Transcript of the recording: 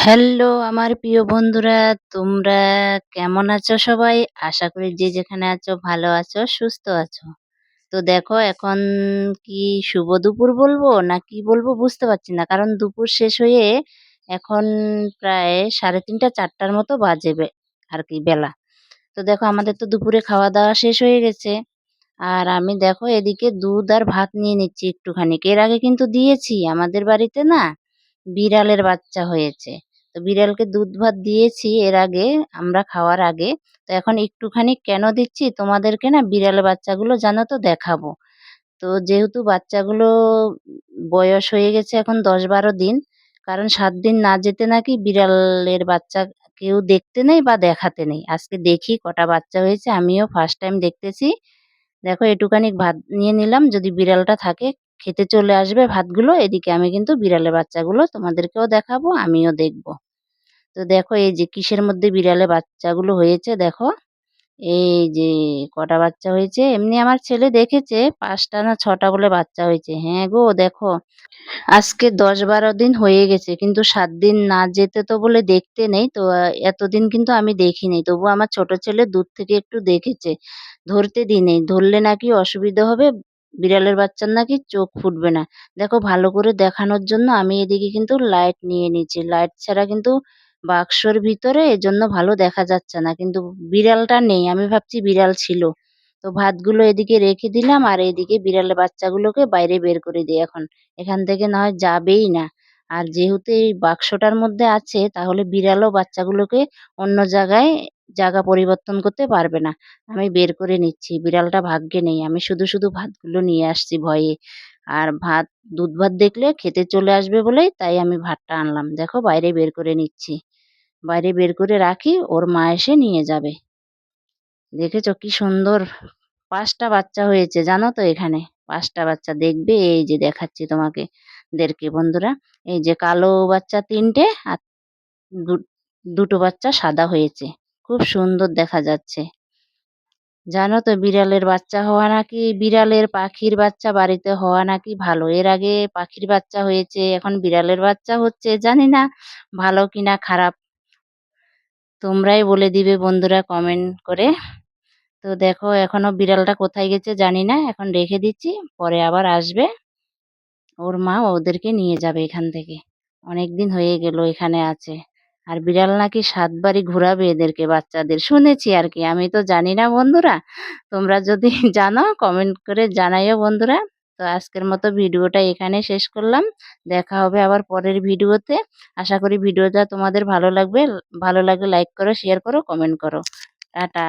Hello আমার প্রিয় বন্ধুরা, তোমরা কেমন আছো সবাই? আশা করি যে যেখানে আছো ভালো আছো, সুস্থ আছো। তো দেখো, এখন কি শুভ দুপুর বলব না কি বলব বুঝতে পারছি না। কারণ দুপুর শেষ হয়ে এখন প্রায় সাড়ে তিনটা, চারটার মতো বাজেবে আর কি বেলা। তো দেখো, আমাদের তো দুপুরে খাওয়া দাওয়া শেষ হয়ে গেছে। আর আমি দেখো, এদিকে দুধ আর ভাত নিয়ে নিচ্ছি একটুখানি। এর আগে কিন্তু দিয়েছি, আমাদের বাড়িতে না বিড়ালের বাচ্চা হয়েছে। তো বিড়ালকে দুধ ভাত দিয়েছি এর আগে, আমরা খাওয়ার আগে। তো এখন একটুখানি কেন দিচ্ছি তোমাদেরকে না বিড়াল বাচ্চাগুলো জানো তো দেখাবো। তো যেহেতু বাচ্চাগুলো বয়স হয়ে গেছে এখন দশ বারো দিন, কারণ সাত দিন না যেতে নাকি বিড়ালের বাচ্চা কেউ দেখতে নেই বা দেখাতে নেই। আজকে দেখি কটা বাচ্চা হয়েছে, আমিও ফার্স্ট টাইম দেখতেছি। দেখো এটুখানি ভাত নিয়ে নিলাম, যদি বিড়ালটা থাকে খেতে চলে আসবে ভাতগুলো, এদিকে আমি কিন্তু বিড়ালের বাচ্চাগুলো তোমাদেরকেও দেখাবো, আমিও দেখব। তো দেখো এই যে কিসের মধ্যে বিড়ালে বাচ্চাগুলো হয়েছে দেখো। এই যে কটা বাচ্চা হয়েছে? এমনি আমার ছেলে দেখেছে পাঁচটা না ছটা বলে বাচ্চা হয়েছে। হ্যাঁ গো, দেখো। আজকে দশ বারো দিন হয়ে গেছে, কিন্তু সাত দিন না যেতে তো বলে দেখতে নেই। তো এতদিন কিন্তু আমি দেখিনি। তবু আমার ছোট ছেলে দূর থেকে একটু দেখেছে। ধরতে দিই নেই ধরলে নাকি অসুবিধা হবে, বিড়ালের বাচ্চার নাকি চোখ ফুটবে না। দেখো ভালো করে দেখানোর জন্য আমি এদিকে কিন্তু লাইট নিয়ে নিয়েছি। লাইট ছাড়া কিন্তু বাক্সর ভিতরে এজন্য ভালো দেখা যাচ্ছে না। কিন্তু বিড়ালটা নেই, আমি ভাবছি বিড়াল ছিল। তো ভাতগুলো এদিকে রেখে দিলাম আর এদিকে বিড়ালের বাচ্চাগুলোকে বাইরে বের করে দিই এখন। এখান থেকে না হয় যাবেই না। আর যেহেতু এই বাক্সটার মধ্যে আছে, তাহলে বিড়ালও বাচ্চাগুলোকে অন্য জায়গায় জায়গা পরিবর্তন করতে পারবে না। আমি বের করে নিচ্ছি, বিড়ালটা ভাগ্যে নেই। আমি শুধু শুধু ভাতগুলো নিয়ে আসছি ভয়ে। আর ভাত দুধ ভাত দেখলে খেতে চলে আসবে বলেই তাই আমি ভাতটা আনলাম। দেখো বাইরে বের করে নিচ্ছি। বাইরে বের করে রাখি, ওর মা এসে নিয়ে যাবে। দেখেছ কি সুন্দর? পাঁচটা বাচ্চা হয়েছে, জানো তো এখানে? পাঁচটা বাচ্চা দেখবে, এই যে দেখাচ্ছি তোমাকে দেরকে বন্ধুরা। এই যে কালো বাচ্চা তিনটে আর দুটো বাচ্চা সাদা হয়েছে। খুব সুন্দর দেখা যাচ্ছে। জানো তো বিড়ালের বাচ্চা হওয়া নাকি বিড়ালের পাখির বাচ্চা বাড়িতে হওয়া নাকি ভালো? এর আগে পাখির বাচ্চা হয়েছে, এখন বিড়ালের বাচ্চা হচ্ছে, জানি না, ভালো কিনা খারাপ। তোমরাই বলে দিবে বন্ধুরা কমেন্ট করে। তো দেখো, এখনও বিড়ালটা কোথায় গেছে জানি না, এখন রেখে দিচ্ছি, পরে আবার আসবে। ওর মা ওদেরকে নিয়ে যাবে এখান থেকে। অনেক দিন হয়ে গেল এখানে আছে। আর বিড়াল নাকি সাতবারই ঘোরাবে এদেরকে বাচ্চাদের? শুনেছি আর কি, আমি তো জানি না বন্ধুরা। তোমরা যদি জানো কমেন্ট করে জানাইও বন্ধুরা। তো আজকের মতো ভিডিওটা এখানে শেষ করলাম। দেখা হবে আবার পরের ভিডিওতে। আশা করি ভিডিওটা তোমাদের ভালো লাগবে। ভালো লাগলে লাইক করো শেয়ার করো কমেন্ট করো। টাটা।